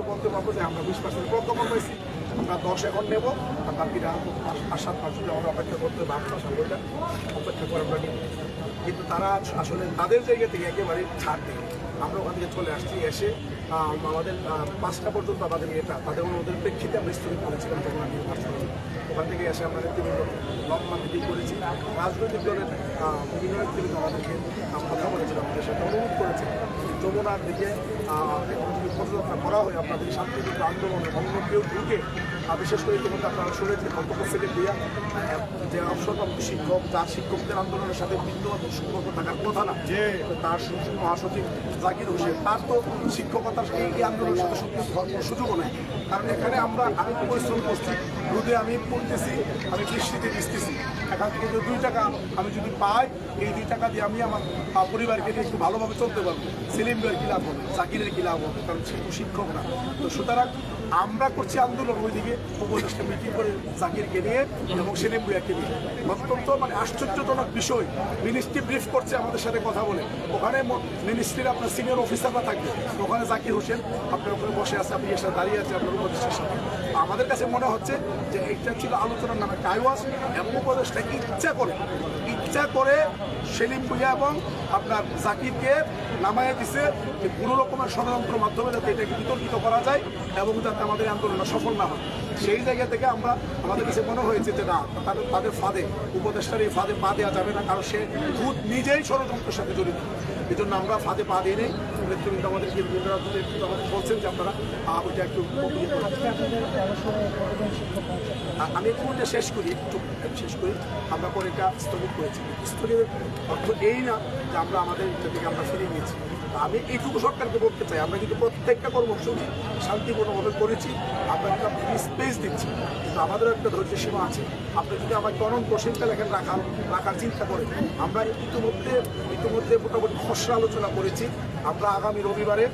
তো বলতে পারব যে আমরা বিশ পার্সেন্ট প্রজ্ঞাপন পাইছি। আমরা দশ এখন নেব, আর বাকিরা আর সাত যদি আমরা অপেক্ষা করতে মাস আমরা অপেক্ষা করে আমরা কিন্তু তারা আসলে তাদের জায়গা থেকে একেবারে ছাড় দেয় আমরা ওখান থেকে চলে আসছি, এসে আমাদের পাঁচটা পর্যন্ত আমাদের এটা, তাদের অনুরোধের প্রেক্ষিতে আমরা স্থগিত করেছিলাম যখন আমি। ওখান থেকে এসে আমরা নেতৃবৃন্দ, লম্বা মিটিং করেছি। রাজনৈতিক দলের বিভিন্ন আমাদেরকে আহ, কথা বলেছিল আমাদের সাথে অনুরোধ করেছে যে যমুনার দিকে করা হয় আপনাদের শান্তিপূর্ণ আন্দোলনে অন্য কেউ ঢুকে বিশেষ করে ইতিমধ্যে আপনারা শুনেছেন কর্তব্য সেকেন্ড দিয়া যে অবসরপ্রাপ্ত শিক্ষক যার শিক্ষকদের আন্দোলনের সাথে বিন্দুমাত্র সম্পর্ক থাকার কথা না। যে তার মহাসচিব জাকির হোসেন তার তো শিক্ষকতার এই এই আন্দোলনের সাথে সত্যি সুযোগও নেই। কারণ এখানে আমরা আমি পরিশ্রম করছি রোদে আমি পড়তেছি আমি বৃষ্টিতে ভিজতেছি। এখান থেকে যে দুই টাকা আমি যদি পাই এই দুই টাকা দিয়ে আমি আমার পরিবারকে নিয়ে একটু ভালোভাবে চলতে পারব। সেলিম ভাইয়ের কী লাভ হবে? জাকিরের কী লাভ হবে? কারণ সে তো শিক্ষক না। তো সুতরাং আমরা করছি আন্দোলন ওইদিকে উপদেশটা মিটিং করে জাকিরকে নিয়ে এবং সেলিম ভুইয়াকে নিয়ে। অত্যন্ত মানে আশ্চর্যজনক বিষয়। মিনিস্ট্রি ব্রিফ করছে আমাদের সাথে কথা বলে। ওখানে মিনিস্ট্রির আপনার সিনিয়র অফিসাররা থাকবে। ওখানে জাকির হোসেন, আপনার ওখানে বসে আছে, আপনি এসে দাঁড়িয়ে আছে আপনার উপদেষ্টার সাথে। আমাদের কাছে মনে হচ্ছে যে এইটা ছিল আলোচনার নামে কাইওয়াস এবং উপদেশটা ইচ্ছা করে ইচ্ছা করে সেলিম ভুইয়া এবং আপনার জাকিরকে নামায় দিছে যে কোনো রকমের ষড়যন্ত্র মাধ্যমে যাতে এটাকে বিতর্কিত করা যায় এবং যাতে আমাদের আন্দোলনটা সফল না হয়। সেই জায়গা থেকে আমরা, আমাদের কাছে মনে হয়েছে যে না, তাদের তাদের ফাঁদে, উপদেষ্টার এই ফাঁদে পা দেওয়া যাবে না, কারণ সে খুদ নিজেই ষড়যন্ত্রের সাথে জড়িত। এই জন্য আমরা ফাঁদে পা দিয়ে নেই। নেতৃবৃন্দ নেতৃত্ব আমাদের বলছেন যে আপনারা ওইটা একটু আমি কোনটা শেষ করি, একটু শেষ করি। আমরা পরে এটা স্থগিত করেছি। স্থগিতের অর্থ এই না যে আমরা আমাদের এটা থেকে আমরা ফিরিয়ে নিয়েছি আমি এইটুকু সরকারকে বলতে চাই। আমরা কিন্তু প্রত্যেকটা কর্মসূচি শান্তিপূর্ণভাবে করেছি। আমরা কিন্তু আপনাকে দিচ্ছি। আমাদেরও একটা ধৈর্য সীমা আছে। আপনি যদি আমাকে অনন্ত শীতকাল এখানে রাখার রাখার চিন্তা করেন। আমরা ইতিমধ্যে ইতিমধ্যে মোটামুটি খসড়া আলোচনা করেছি। আমরা আগামী রবিবারে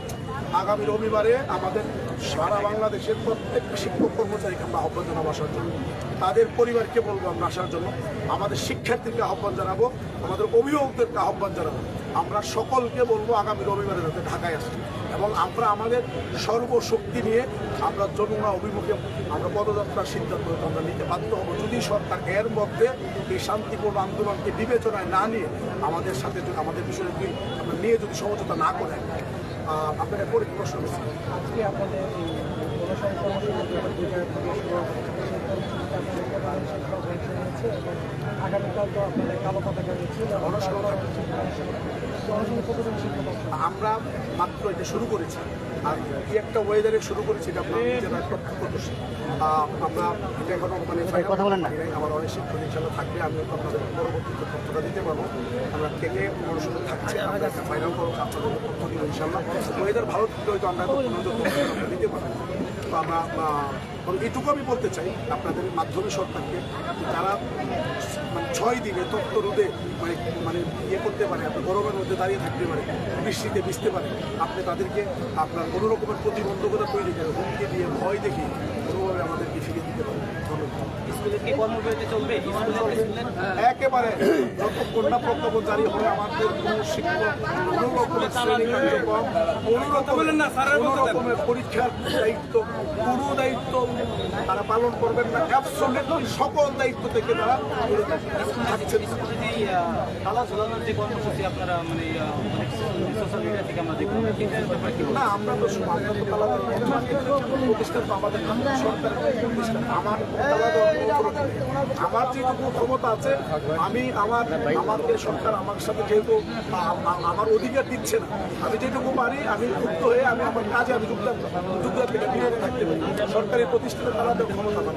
আগামী রবিবারে আমাদের সারা বাংলাদেশের প্রত্যেকটা শিক্ষক কর্মচারীকে আমরা আহ্বান জানাব আসার জন্য। তাদের পরিবারকে বলব আমরা আসার জন্য। আমাদের শিক্ষার্থীকে আহ্বান জানাব। আমাদের অভিভাবকদেরকে আহ্বান জানাব। আমরা সকলকে বলব আগামী রবিবারে যাতে ঢাকায় আসি এবং আমরা আমাদের সর্বশক্তি নিয়ে আমরা যমুনা অভিমুখে আমরা পদযাত্রার সিদ্ধান্ত আমরা নিতে বাধ্য হব। যদি সরকার এর মধ্যে এই শান্তিপূর্ণ আন্দোলনকে বিবেচনায় না নিয়ে আমাদের সাথে যদি আমাদের বিষয়টি আমরা নিয়ে যদি সমঝোতা না করেন আপনার পরে প্রশ্ন প্রশ্ন করছি থেকে আমরা মাত্র এটা শুরু করেছি। আর কি একটা ওয়েদারে শুরু করেছি এটা আপনার নিজেরা প্রত্যক্ষদর্শী আমরা এটা এখনও মানে কথা বলেন না। আমার অনেক শিক্ষক ইনশাল্লাহ থাকবে আমি আপনাদের পরবর্তীতে তথ্যটা দিতে পারব। আমরা কে কে অনুষ্ঠিত থাকছে আমরা একটা ফাইনাল করব আপনাদের তথ্য দিব ইনশাল্লাহ ওয়েদার ভালো থাকলে হয়তো আমরা দিতে পারব আমরা এইটুকু আমি বলতে চাই আপনাদের মাধ্যমে সরকারকে তারা মানে ছয় দিনে তত্ত্ব রোদে মানে মানে ইয়ে করতে পারে আপনি গরমের মধ্যে দাঁড়িয়ে থাকতে পারে, বৃষ্টিতে ভিজতে পারে, আপনি তাদেরকে আপনার কোনো রকমের প্রতিবন্ধকতা তৈরি করে হুমকি দিয়ে ভয় দেখে কোনোভাবে আমাদেরকে ফিরে দিতে পারে ধন্যবাদ। স্কুলে কি কর্মবিরতি চলবে? একেবারে যতক্ষণ না প্রজ্ঞাপন জারি হয় আমাদের কোনো শিক্ষক কোনো রকমের শ্রেণি কার্যক্রম কোনো রকমের কোনো রকমের পরীক্ষার দায়িত্ব কোনো দায়িত্ব তারা পালন করবেন না। অ্যাবসলিটলি সকল দায়িত্ব থেকে তারা থাকছেন। তালা ঝোলানোর যে কর্মসূচি আপনারা মানে সোশ্যাল মিডিয়া থেকে আমরা দেখলাম? না আমরা তো আমরা তো তালা প্রতিষ্ঠান আমাদের প্রতিষ্ঠান। আমার তালা আমার যেটুকু ক্ষমতা আছে, আমি আমার, আমাকে সরকার আমার সাথে যেহেতু আমার অধিকার দিচ্ছে না, আমি যেটুকু পারি, আমি যুক্ত হয়ে আমি আমার কাজে আমি যোগদান যোগদান থেকে বিরত থাকতে পারি। সরকারি প্রতিষ্ঠানে তালা ক্ষমতা আমার